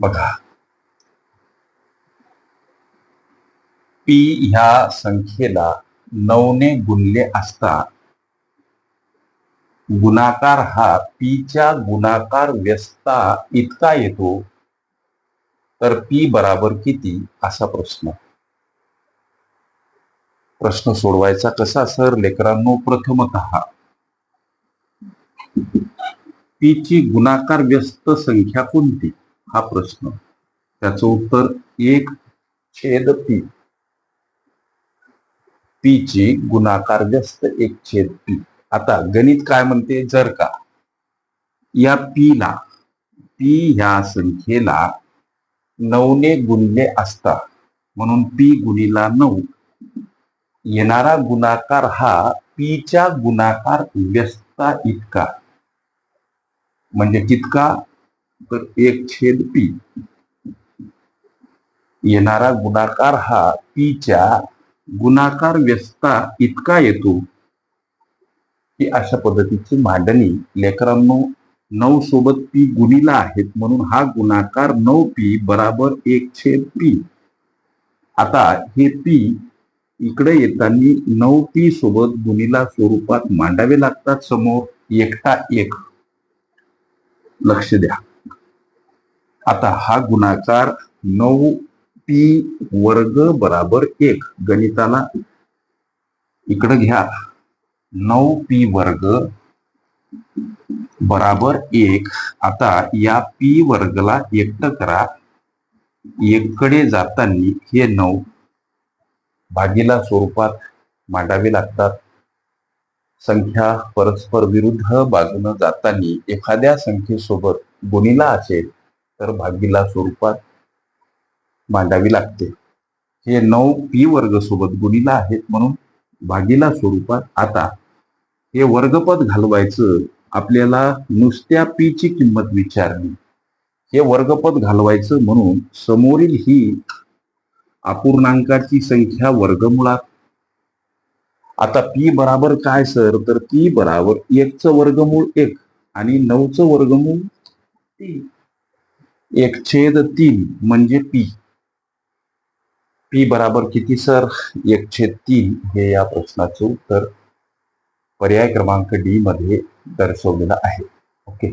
बघा. पी ह्या संख्येला नऊने गुणले असता गुणाकार हा पीच्या गुणाकार व्यस्ता इतका येतो तर पी बराबर किती? असा प्रश्न. प्रश्न सोडवायचा कसा सर? लेकरांनो प्रथमत. पीची गुणाकार व्यस्त संख्या कोणती? हा प्रश्न. त्याचं उत्तर एक छेद पी. पीची गुणाकार व्यस्त एक छेद पी. आता गणित काय म्हणते? जर का या पीला पी ह्या संख्येला नऊने गुणले असता म्हणून पी गुणीला नऊ येणारा गुणाकार हा पीच्या गुणाकार व्यस्ता इतका. म्हणजे कितका तर एक छेद पी येणारा गुणाकार हा पीच्या गुणाकार व्यस्ता इतका येतो की अशा पद्धतीची मांडणी लेकरांनो नऊ सोबत पी गुणीला आहेत म्हणून हा गुणाकार नऊ पी बराबर एक छेद पी आता हे पी इकडे येताना नऊ पी सोबत गुणीला स्वरूपात मांडावे लागतात समोर. एकटा एक. लक्ष द्या. आता हा गुणाकार नऊ पी वर्ग बराबर एक. गणिताला इकडे घ्या. नऊ पी वर्ग बराबर एक. आता या पी वर्गला एकट करा. एककडे जाताना हे नऊ भागीला स्वरूपात मांडावे लागतात. संख्या परस्पर विरुद्ध बाजून जाताना एखाद्या संख्येसोबत गुणीला असेल तर भागीला स्वरूपात मांडावी लागते. हे नऊ पी वर्ग सोबत गुणीला आहेत म्हणून भागीला स्वरूपात आता हे वर्गपद घालवायचं आपल्याला नुसत्या पी ची किंमत विचारली. हे वर्गपद घालवायचं म्हणून समोरील ही अपूर्णांकाची संख्या वर्गमुळात. आता पी बराबर काय सर? तर पी बराबर एकचं वर्गमूळ एक आणि नऊचं वर्गमूळ तीन. एक छेद तीन म्हणजे पी पी बराबर किती सर? एक छेद तीन हे या प्रश्नाचं उत्तर पर्याय क्रमांक डी मध्ये दर्शवलेला आहे. ओके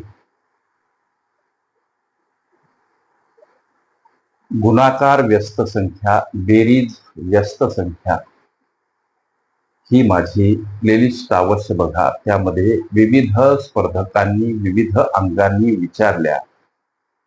गुणाकार व्यस्त संख्या बेरीज व्यस्त संख्या ही माझी प्लेलिस्ट अवश्य बघा. त्यामध्ये विविध स्पर्धकांनी विविध अंगांनी विचारल्या.